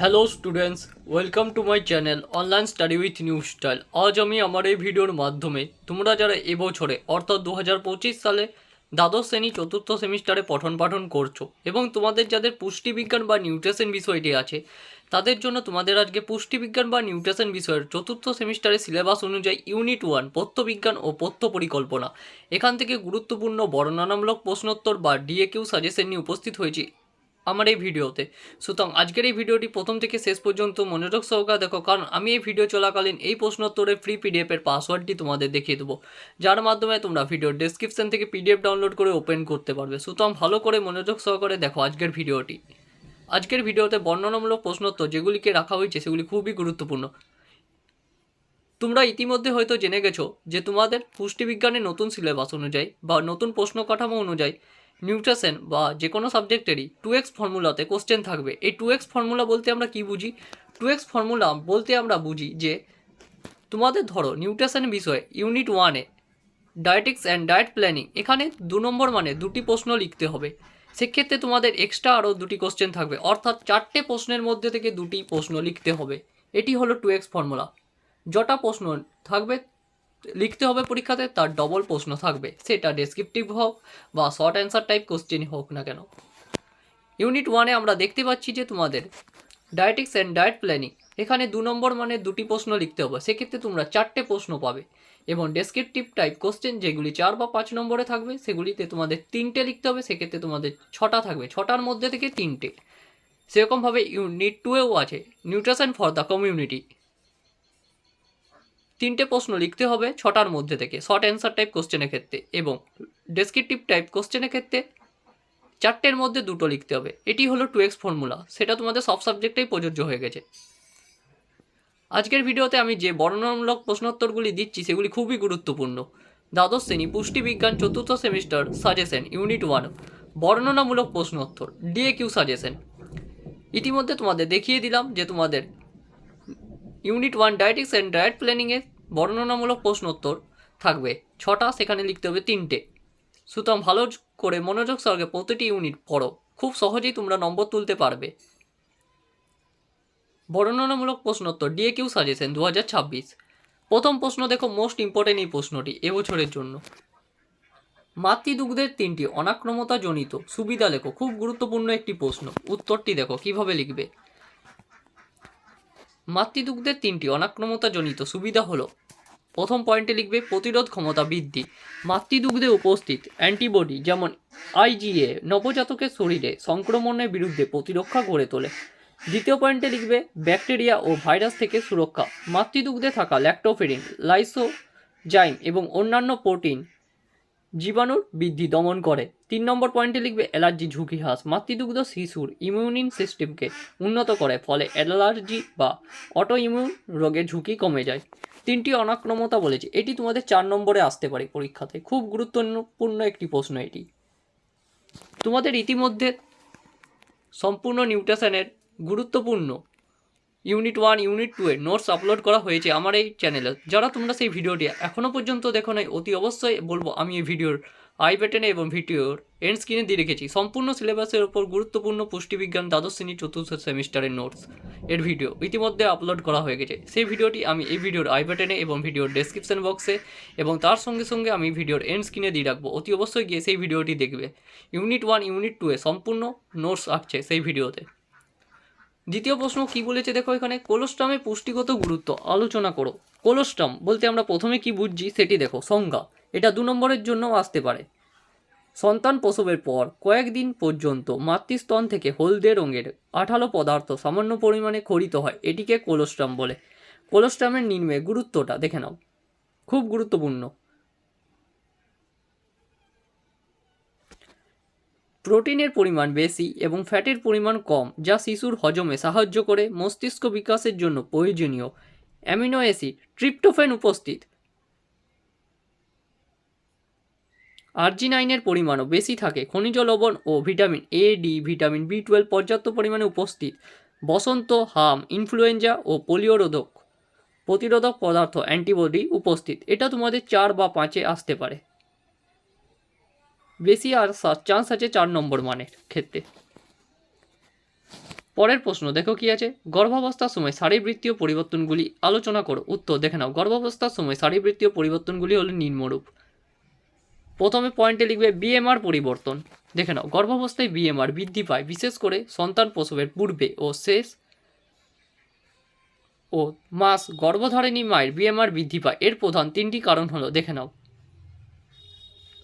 Hello students welcome to my channel online study with new style আজ আমি আমার এই ভিডিওর মাধ্যমে তোমরা যারা এবছরে অর্থাৎ দু হাজার পঁচিশ সালে দ্বাদশ শ্রেণি, চতুর্থ সেমিস্টারে পঠন পাঠন করছ এবং তোমাদের যাদের পুষ্টিবিজ্ঞান বা নিউট্রিশন বিষয়টি আছে, তাদের জন্য তোমাদের আজকে পুষ্টিবিজ্ঞান বা নিউট্রিশন বিষয়ের চতুর্থ সেমিস্টারের সিলেবাস অনুযায়ী ইউনিট ওয়ান পথ্যবিজ্ঞান ও পথ্য পরিকল্পনা। এখান থেকে গুরুত্বপূর্ণ বর্ণনামূলক প্রশ্নোত্তর বা ডিএকিউ সাজেশন নিয়ে উপস্থিত হয়েছি। আমার এই ভিডিওতে। সুতরাং আজকের এই ভিডিওটি প্রথম থেকে শেষ পর্যন্ত মনোযোগ সহকারে দেখো, কারণ আমি এই ভিডিও চলাকালীন এই প্রশ্নোত্তরের ফ্রি পিডিএফ এর পাসওয়ার্ডটি তোমাদের দেখিয়ে দেবো। যার মাধ্যমে তোমরা ভিডিওর ডেসক্রিপশন থেকে পিডিএফ ডাউনলোড করে ওপেন করতে পারবে। সুতরাং ভালো করে মনোযোগ সহকারে দেখো আজকের ভিডিওটি। আজকের ভিডিওতে বর্ণনামূলক প্রশ্নোত্তর যেগুলিকে রাখা হয়েছে, সেগুলি খুবই গুরুত্বপূর্ণ। তোমরা ইতিমধ্যে হয়তো জেনে গেছো যে তোমাদের পুষ্টিবিজ্ঞানের নতুন সিলেবাস অনুযায়ী বা নতুন প্রশ্ন কাঠামো অনুযায়ী নিউট্রিশন বা যে কোনো সাবজেক্টেরই টু এক্স ফর্মুলাতে কোশ্চেন থাকবে। এই টু এক্স ফর্মুলা বলতে আমরা কি বুঝি? টু এক্স ফর্মুলা বলতে আমরা বুঝি যে, তোমাদের ধরো নিউট্রিশন বিষয়ে ইউনিট ওয়ানে ডায়েটিক্স অ্যান্ড ডায়েট প্ল্যানিং এখানে দু নম্বর মানে দুটি প্রশ্ন লিখতে হবে। সেক্ষেত্রে তোমাদের এক্সট্রা আরও দুটি কোশ্চেন থাকবে। অর্থাৎ চারটে প্রশ্নের মধ্যে থেকে দুটি প্রশ্ন লিখতে হবে। এটি হলো টু এক্স ফর্মুলা। যটা প্রশ্ন থাকবে লিখতে হবে পরীক্ষাতে, তার ডবল প্রশ্ন থাকবে। সেটা ডেসক্রিপটিভ হোক বা শর্ট অ্যান্সার টাইপ কোশ্চেনই হোক না কেন। ইউনিট ওয়ানে আমরা দেখতে পাচ্ছি যে তোমাদের ডায়েটিক্স অ্যান্ড ডায়েট প্ল্যানিং এখানে দু নম্বর মানে দুটি প্রশ্ন লিখতে হবে। সেক্ষেত্রে তোমরা চারটে প্রশ্ন পাবে এবং ডেসক্রিপটিভ টাইপ কোশ্চেন যেগুলি চার বা পাঁচ নম্বরে থাকবে, সেগুলিতে তোমাদের তিনটে লিখতে হবে। সেক্ষেত্রে তোমাদের ছটা থাকবে। ছটার মধ্যে থেকে তিনটে। সেরকমভাবে ইউনিট টুয়েও আছে। নিউট্রিশন ফর দ্য কমিউনিটি তিনটে প্রশ্ন লিখতে হবে ছটার মধ্যে থেকে শর্ট অ্যান্সার টাইপ কোশ্চেনের ক্ষেত্রে এবং ডেসক্রিপটিভ টাইপ কোশ্চেনের ক্ষেত্রে চারটের মধ্যে দুটো লিখতে হবে। এটি হলো টু এক্স ফর্মুলা সেটা তোমাদের সব সাবজেক্টেই প্রযোজ্য হয়ে গেছে। আজকের ভিডিওতে আমি যে বর্ণনামূলক প্রশ্নোত্তরগুলি দিচ্ছি, সেগুলি খুবই গুরুত্বপূর্ণ। দ্বাদশ শ্রেণি পুষ্টিবিজ্ঞান চতুর্থ সেমিস্টার সাজেশন ইউনিট ওয়ান বর্ণনামূলক প্রশ্নোত্তর ডিএ কিউ সাজেশন ইতিমধ্যে তোমাদের দেখিয়ে দিলাম যে তোমাদের unit one dietetics and diet প্ল্যানিংয়ে বর্ণনামূলক প্রশ্নোত্তর থাকবে। ছটা, সেখানে লিখতে হবে তিনটে। সুতরাং ভালো করে মনোযোগ সহকারে প্রতিটি ইউনিট পড়ো। খুব সহজেই তোমরা নম্বর তুলতে পারবে। বর্ণনামূলক প্রশ্নোত্তর ডিএ কিউ সাজেশন দু হাজার ছাব্বিশ। প্রথম প্রশ্ন দেখো মোস্ট ইম্পর্টেন্ট এই প্রশ্নটি, এবছরের জন্য। মাতৃদুগ্ধের তিনটি অনাক্রমতা জনিত সুবিধা লেখো, খুব গুরুত্বপূর্ণ একটি প্রশ্ন। উত্তরটি দেখো, কীভাবে লিখবে? মাতৃদুগ্ধের তিনটি অনাক্রমতাজনিত সুবিধা হলো, প্রথম পয়েন্টে লিখবে প্রতিরোধ ক্ষমতা বৃদ্ধি। মাতৃদুগ্ধে উপস্থিত অ্যান্টিবডি যেমন আইজিএ নবজাতকের শরীরে সংক্রমণের বিরুদ্ধে প্রতিরক্ষা গড়ে তোলে। দ্বিতীয় পয়েন্টে লিখবে ব্যাকটেরিয়া ও ভাইরাস থেকে সুরক্ষা। মাতৃদুগ্ধে থাকা ল্যাক্টোফেরিন, লাইসোজাইম এবং অন্যান্য প্রোটিন জীবাণুর বৃদ্ধি দমন করে। তিন নম্বর পয়েন্টে লিখবে, অ্যালার্জি, ঝুঁকি, হ্রাস। মাতৃদুগ্ধ শিশুর ইমিউনিন সিস্টেমকে উন্নত করে, ফলে অ্যালার্জি বা অটো ইমিউন রোগের ঝুঁকি কমে যায়। তিনটি অনাক্রমতা বলেছি। এটি তোমাদের চার নম্বরে আসতে পারে পরীক্ষাতে। খুব গুরুত্বপূর্ণ একটি প্রশ্ন এটি। তোমাদের ইতিমধ্যে সম্পূর্ণ নিউট্রিশনের গুরুত্বপূর্ণ ইউনিট ওয়ান ইউনিট টু এর নোটস আপলোড করা হয়েছে আমার এই চ্যানেলে যারা তোমরা সেই ভিডিওটি এখনও পর্যন্ত দেখো নাই, অতি অবশ্যই বলব আমি এই ভিডিওর আই বাটনে এবং ভিডিওর এন্ড স্ক্রিনে দিয়ে রেখেছি। সম্পূর্ণ সিলেবাসের ওপর গুরুত্বপূর্ণ পুষ্টিবিজ্ঞান দ্বাদশ শ্রেণি চতুর্থ সেমিস্টারের নোটস এর ভিডিও ইতিমধ্যে আপলোড করা হয়ে গেছে। সেই ভিডিওটি আমি এই ভিডিওর আই বাটনে এবং ভিডিওর ডেসক্রিপশন বক্সে এবং তার সঙ্গে সঙ্গে আমি ভিডিওর এন্ড স্ক্রিনে দিয়ে রাখব। অতি অবশ্যই গিয়ে সেই ভিডিওটি দেখবে। ইউনিট ওয়ান ইউনিট টু এ সম্পূর্ণ নোটস আসছে সেই ভিডিওতে দ্বিতীয় প্রশ্ন কি বলেছে? দেখো, এখানে কোলোস্ট্রামের পুষ্টিগত গুরুত্ব আলোচনা করো। কোলোস্ট্রাম বলতে আমরা প্রথমে কি বুঝছি সেটি দেখো, সংজ্ঞা। এটা দু নম্বরের জন্যও আসতে পারে। সন্তান প্রসবের পর কয়েকদিন পর্যন্ত মাতৃস্তন থেকে হলদে রঙের আঠালো পদার্থ সামান্য পরিমাণে খরিত হয়। এটিকে কোলোস্ট্রাম বলে। কোলোস্ট্রামের নির্মে গুরুত্বটা দেখে নাও। খুব গুরুত্বপূর্ণ। প্রোটিনের পরিমাণ বেশি এবং ফ্যাটের পরিমাণ কম, যা শিশুর হজমে সাহায্য করে মস্তিষ্ক বিকাশের জন্য প্রয়োজনীয় অ্যামিনো অ্যাসিড। ট্রিপ্টোফেন উপস্থিত। আর্জিনাইনের পরিমাণও বেশি থাকে। খনিজ লবণ ও vitamin A D vitamin B twelve পর্যাপ্ত পরিমাণে উপস্থিত। বসন্ত, হাম, ইনফ্লুয়েঞ্জা ও পোলিও রোধক প্রতিরোধক পদার্থ অ্যান্টিবডি উপস্থিত। এটা তোমাদের চার বা পাঁচে আসতে পারে। বেশি আর চান্স আছে চার নম্বর মানের ক্ষেত্রে। পরের প্রশ্ন, দেখো কি আছে? গর্ভাবস্থার সময় শারীরবৃত্তীয় পরিবর্তনগুলি আলোচনা করো। উত্তর, দেখে নাও। গর্ভাবস্থার সময় শারীরবৃত্তীয় পরিবর্তনগুলি হলো নিম্নরূপ। প্রথমে পয়েন্টে লিখবে বিএমআর পরিবর্তন। দেখে নাও, গর্ভাবস্থায় বিএমআর বৃদ্ধি পায়, বিশেষ করে সন্তান প্রসবের পূর্বে ও শেষ ও মাস গর্ভধারিণী মায়ের বিএমআর বৃদ্ধি পায়। এর প্রধান তিনটি কারণ হলো, দেখে নাও।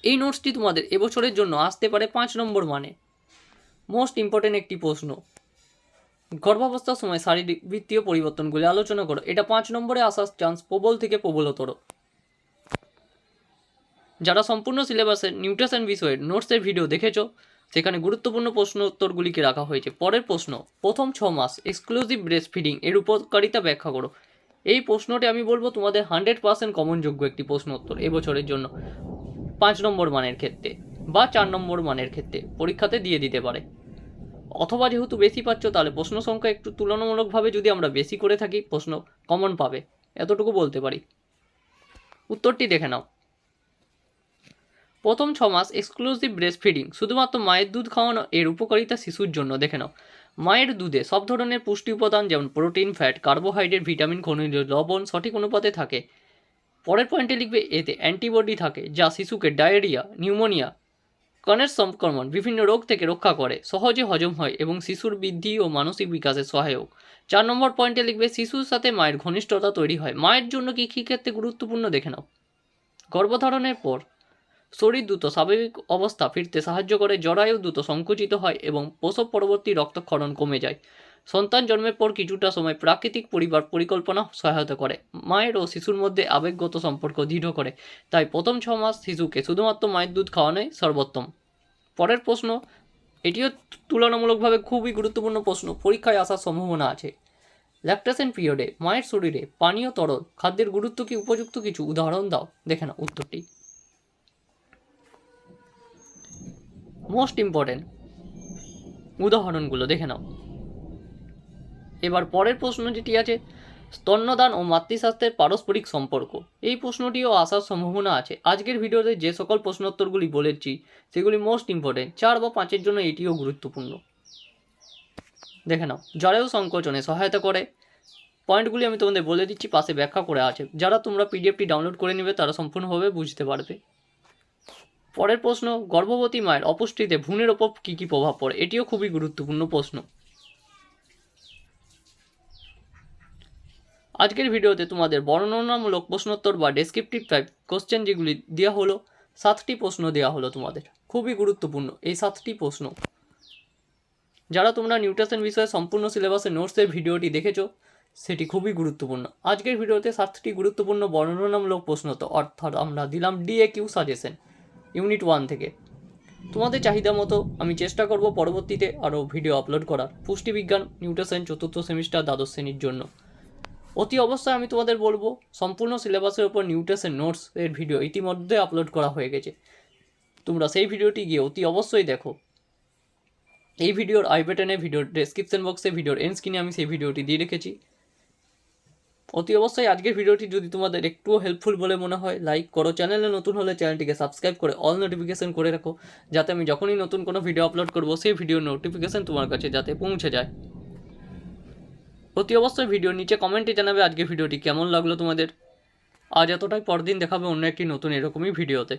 এই নোটসটি তোমাদের এবছরের জন্য আসতে পারে পাঁচ নম্বর মানে। মোস্ট ইম্পর্টেন্ট একটি প্রশ্ন। গর্ভাবস্থার সময় শারীরিক বৃত্তীয় পরিবর্তনগুলি আলোচনা করো। এটা পাঁচ নম্বরে আসার চান্স প্রবল থেকে প্রবলতর। যারা সম্পূর্ণ সিলেবাসের নিউট্রিশন বিষয়ে নোটসের ভিডিও দেখেছ, সেখানে গুরুত্বপূর্ণ প্রশ্ন উত্তরগুলিকে রাখা হয়েছে। পরের প্রশ্ন, প্রথম ছ মাস এক্সক্লুসিভ ব্রেস্ট ফিডিং এর উপকারিতা ব্যাখ্যা করো। এই প্রশ্নটি আমি বলব তোমাদের হান্ড্রেড পার্সেন্ট কমনযোগ্য একটি প্রশ্ন উত্তর এবছরের জন্য। পাঁচ নম্বর মানের ক্ষেত্রে বা চার নম্বর মানের ক্ষেত্রে পরীক্ষাতে দিয়ে দিতে পারে। অথবা যেহেতু বেশি পাচ্ছ, তাহলে প্রশ্ন সংখ্যা একটু তুলনামূলকভাবে যদি আমরা বেশি করে থাকি, প্রশ্ন কমন পাবে। এতটুকু বলতে পারি। উত্তরটি দেখে নাও। প্রথম ছ মাস এক্সক্লুসিভ ব্রেস্ট ফিডিং শুধুমাত্র মায়ের দুধ খাওয়ানো, এর উপকারিতা শিশুর জন্য। দেখে নাও। মায়ের দুধে সব ধরনের পুষ্টি উপাদান, যেমন প্রোটিন ফ্যাট কার্বোহাইড্রেট ভিটামিন খনিজ, লবণ সঠিক অনুপাতে থাকে। পরের পয়েন্টে লিখবে এতে অ্যান্টিবডি থাকে যা শিশুকে ডায়রিয়া, নিউমোনিয়া কণের সংক্রমণ, বিভিন্ন রোগ থেকে রক্ষা করে, সহজে হজম হয় এবং শিশুর বৃদ্ধি ও মানসিক বিকাশে সহায়ক। চার নম্বর পয়েন্টে লিখবে, শিশুর সাথে মায়ের ঘনিষ্ঠতা তৈরি হয়। মায়ের জন্য কী কী ক্ষেত্রে গুরুত্বপূর্ণ দেখে নাও। গর্ভধারণের পর, শরীর দ্রুত স্বাভাবিক অবস্থা ফিরতে সাহায্য করে, জরায়ু দ্রুত সংকুচিত হয় এবং প্রসব পরবর্তী রক্তক্ষরণ কমে যায়। সন্তান জন্মের পর কিছুটা সময় প্রাকৃতিক পরিবার পরিকল্পনা সহায়তা করে। মায়ের ও শিশুর মধ্যে আবেগগত সম্পর্ক দৃঢ় করে। তাই প্রথম ছ মাস শিশুকে শুধুমাত্র মায়ের দুধ খাওয়ানোই সর্বোত্তম। পরের প্রশ্ন, এটিও তুলনামূলকভাবে খুবই গুরুত্বপূর্ণ প্রশ্ন, পরীক্ষায় আসার সম্ভাবনা আছে। ল্যাকটেশন পিরিয়ডে মায়ের শরীরে পানীয় তরল খাদ্যের গুরুত্ব কি উপযুক্ত কিছু? উদাহরণ দাও। দেখে না উত্তরটি। মোস্ট ইম্পর্টেন্ট উদাহরণগুলো দেখে নাও। এবার পরের প্রশ্ন যেটি আছে? স্তন্যদান ও মাতৃস্বাস্থ্যের পারস্পরিক সম্পর্ক। এই প্রশ্নটিও আসার সম্ভাবনা আছে। আজকের ভিডিওতে যে সকল প্রশ্নোত্তরগুলি বলেছি, সেগুলি মোস্ট ইম্পর্টেন্ট চার বা পাঁচের জন্য এটিও গুরুত্বপূর্ণ। দেখে নাও, জরায়ু সংকোচনে সহায়তা করে। পয়েন্টগুলি আমি তোমাদের বলে দিচ্ছি, পাশে ব্যাখ্যা করে আছে। যারা তোমরা পিডিএফটি ডাউনলোড করে নেবে, তারা সম্পূর্ণভাবে বুঝতে পারবে। পরের প্রশ্ন, গর্ভবতী মায়ের অপুষ্টিতে ভ্রূণের ওপর কী কী প্রভাব পড়ে? এটিও খুবই গুরুত্বপূর্ণ প্রশ্ন। আজকের ভিডিওতে তোমাদের বর্ণনামূলক প্রশ্নোত্তর বা ডেসক্রিপটিভ টাইপ কোশ্চেন যেগুলি দেওয়া হলো, সাতটি প্রশ্ন দেওয়া হলো তোমাদের। খুবই গুরুত্বপূর্ণ এই সাতটি প্রশ্ন। যারা তোমরা নিউট্রিশন বিষয়ে সম্পূর্ণ সিলেবাসের নোটসের ভিডিওটি দেখেছ, সেটি খুবই গুরুত্বপূর্ণ। আজকের ভিডিওতে সাতটি গুরুত্বপূর্ণ বর্ণনামূলক প্রশ্ন তো অর্থাৎ আমরা দিলাম DA Q suggestion unit one থেকে। তোমাদের চাহিদা মতো আমি চেষ্টা করব পরবর্তীতে আরও ভিডিও আপলোড করার। পুষ্টিবিজ্ঞান নিউট্রিশন চতুর্থ সেমিস্টার দ্বাদশ শ্রেণির জন্য। অতি অবশ্যই আমি তোমাদের বলব, সম্পূর্ণ সিলেবাসের উপর নিউট্রিশন নোটস এর ভিডিও ইতিমধ্যে আপলোড করা হয়ে গেছে। তোমরা সেই ভিডিওটি গিয়ে অতি অবশ্যই দেখো। এই ভিডিওর আই বাটনে ভিডিওর ডেসক্রিপশন বক্সে ভিডিওর এন্ড স্ক্রিনে আমি সেই ভিডিওটি দিয়ে রেখেছি। অতি অবশ্যই আজকের ভিডিওটি যদি তোমাদের একটুও হেল্পফুল বলে মনে হয় লাইক করো চ্যানেলে নতুন হলে চ্যানেলটিকে সাবস্ক্রাইব করে অল নোটিফিকেশন করে রাখো, যাতে আমি যখনই নতুন কোনো ভিডিও আপলোড করব, সেই ভিডিওর নোটিফিকেশন তোমার কাছে যাতে পৌঁছে যায়। অতি অবশ্যই ভিডিও নিচে কমেন্টে জানাবে আজকে ভিডিওটি কেমন লাগল তোমাদের। আজ এতটাই, পরদিন দেখাবে অন্য একটি নতুন এরকমই ভিডিওতে।